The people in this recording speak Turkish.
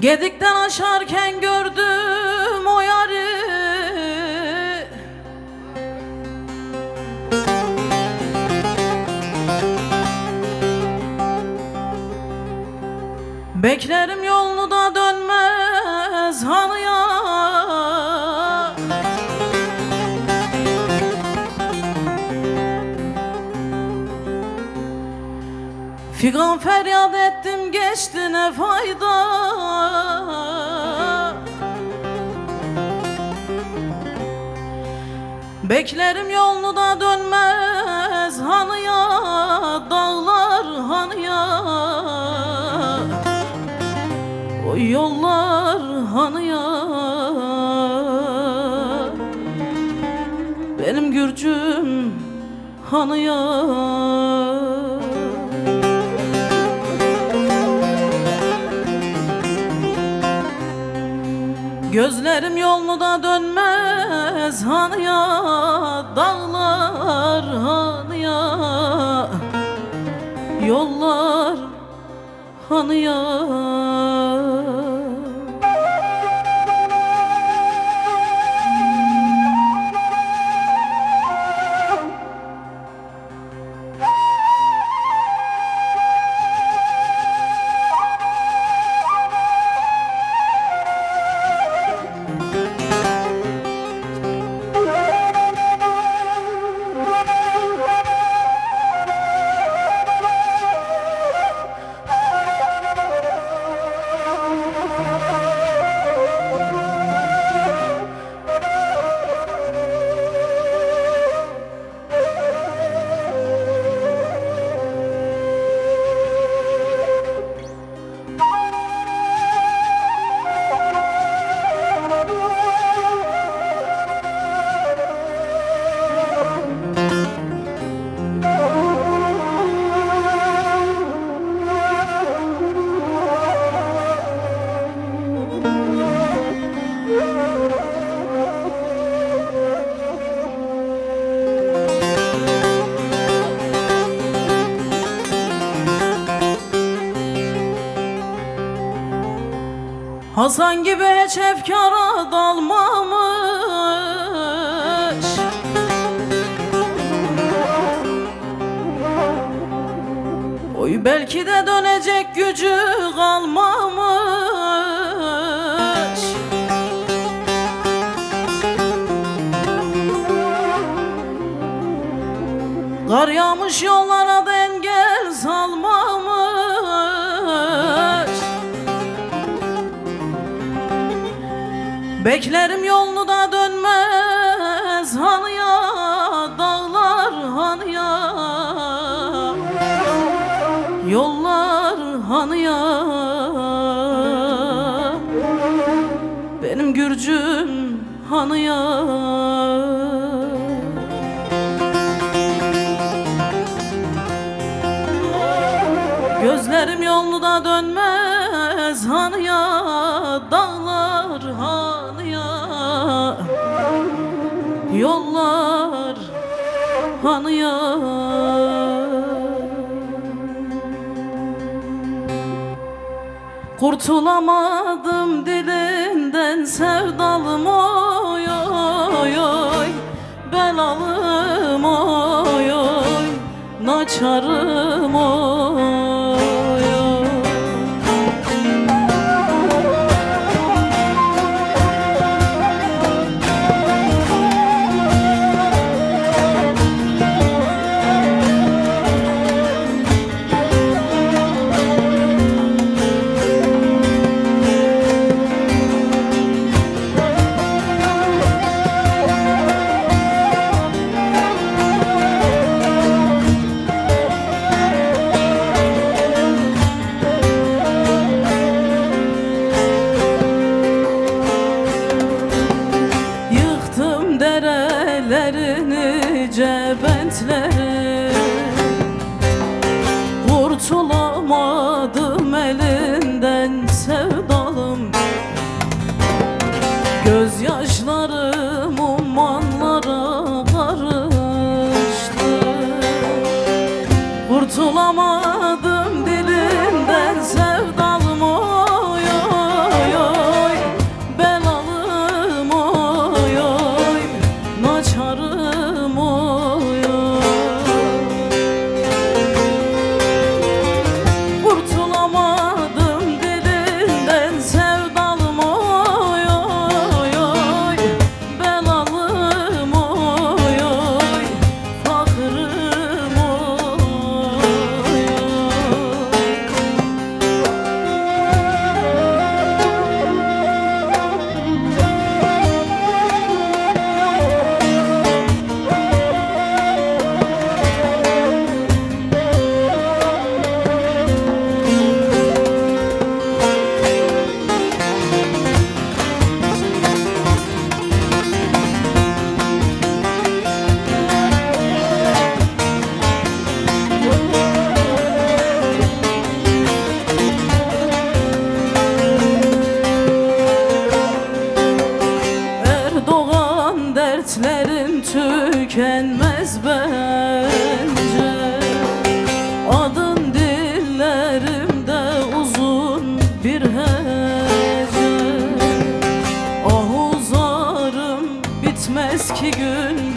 Gedikten aşarken gördüm o yarı. Beklerim yolunu da dönmez hanıya. Figan feryat geçti ne fayda? Beklerim yolunu da dönmez hanıya Dağlar hanıya. O yollar hanıya. Benim Gürcüm hanıya Gözlerim yolunu da dönmez hanıya Dağlar hanıya. Yollar hanıya Hasan gibi hiç efkara dalmamış. Oy belki de dönecek gücü kalmamış. Kar yağmış yollara Beklerim yolunu da dönmez hanıya Dağlar hanıya Yollar hanıya Benim Gürcüm hanıya Gözlerim yolunu da dönmez hanıya Dağlar hanıya hanıya Kurtulamadım dilinden sevdalım oy oy oy. Belalım oy oy. Naçarım oy cebentleri Kurtulamadım elinden sevdalım iki gün